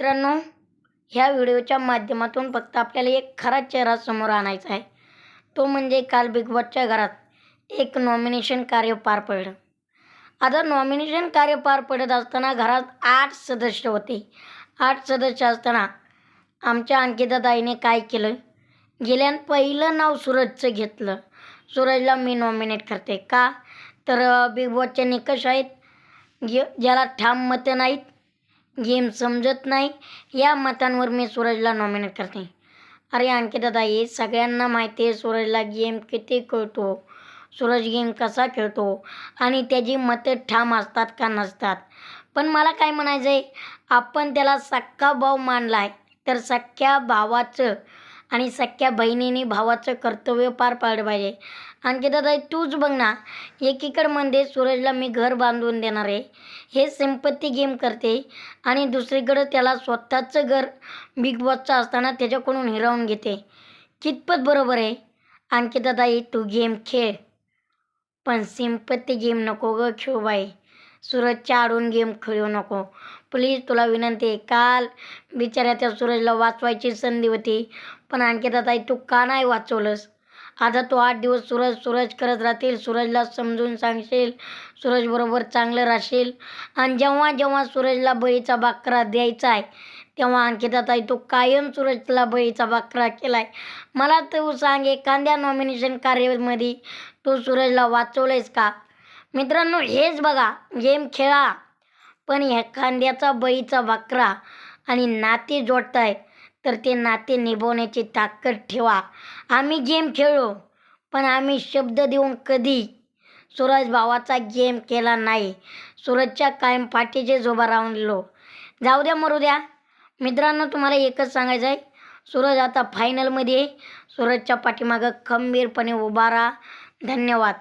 मित्रांनो ह्या व्हिडिओच्या माध्यमातून फक्त आपल्याला एक खरा चेहरा समोर आणायचा आहे. तो म्हणजे काल बिग बॉसच्या घरात एक नॉमिनेशन कार्य पार पडलं. आता नॉमिनेशन कार्य पार पडत असताना घरात आठ सदस्य होते. आठ सदस्य असताना आमच्या अंकिताताईने काय केलं? गेल्यान पहिलं नाव सूरजचं घेतलं. सूरजला मी नॉमिनेट करते. का? तर बिग बॉसचे निकष आहेत. ज्याला ठाम मतं नाहीत गेम समजत नाही. या मतांवर मी सूरजला नॉमिनेट करते. अरे आणखी दादा हे सगळ्यांना माहिती आहे सूरजला गेम किती कळतो सूरज गेम कसा खेळतो आणि त्याची मतं ठाम असतात का नसतात. पण मला काय म्हणायचं आहे आपण त्याला सख्खा भाव मानला आहे तर सख्ख्या भावाचं आणि सख्या बहिणीने भावाचं कर्तव्य पार पाडलं पाहिजे. आणखी दादा तूच बघ ना एकीकडं म्हणते सूरजला मी घर बांधून देणार आहे. हे संपत्ती गेम करते आणि दुसरीकडं त्याला स्वतःचं घर बिग बॉसचं असताना त्याच्याकडून हिरावून घेते. कितपत बरोबर आहे. आणखी दादा तू गेम खेळ. पण संपत्ती गेम नको ग खेळू बाई. सूरजच्या आडून गेम खेळू नको. प्लीज तुला विनंती आहे काल बिचाऱ्या त्या सूरजला वाचवायची संधी होती पण आणखी अंकिताताई तू का नाही वाचवलंस? आता तू आठ दिवस सूरज सूरज करत राहतील सूरजला समजून सांगशील सूरजबरोबर चांगलं राहशील. आणि जेव्हा जेव्हा सूरजला बळीचा बाकरा द्यायचा आहे तेव्हा अंकिताताई तू कायम सूरजला बळीचा बाकरा केला आहे मला तू सांग एखाद्या नॉमिनेशन कार्यामध्ये तू सूरजला वाचवलंयस का? मित्रांनो हेच बघा गेम खेळा. पण एखाद्याचा बळीचा बकरा आणि नाते जोडताय तर ते नाते निभवण्याची ताकद ठेवा. आम्ही गेम खेळलो पण आम्ही शब्द देऊन कधी सूरज भावाचा गेम केला नाही. सूरजच्या कायम पाठीचे उभा राहून जाऊ द्या मरू द्या. मित्रांनो तुम्हाला एकच सांगायचं आहे. सूरज आता फायनलमध्ये आहे. सूरजच्या पाठीमागं खंबीरपणे उभा राहा. धन्यवाद.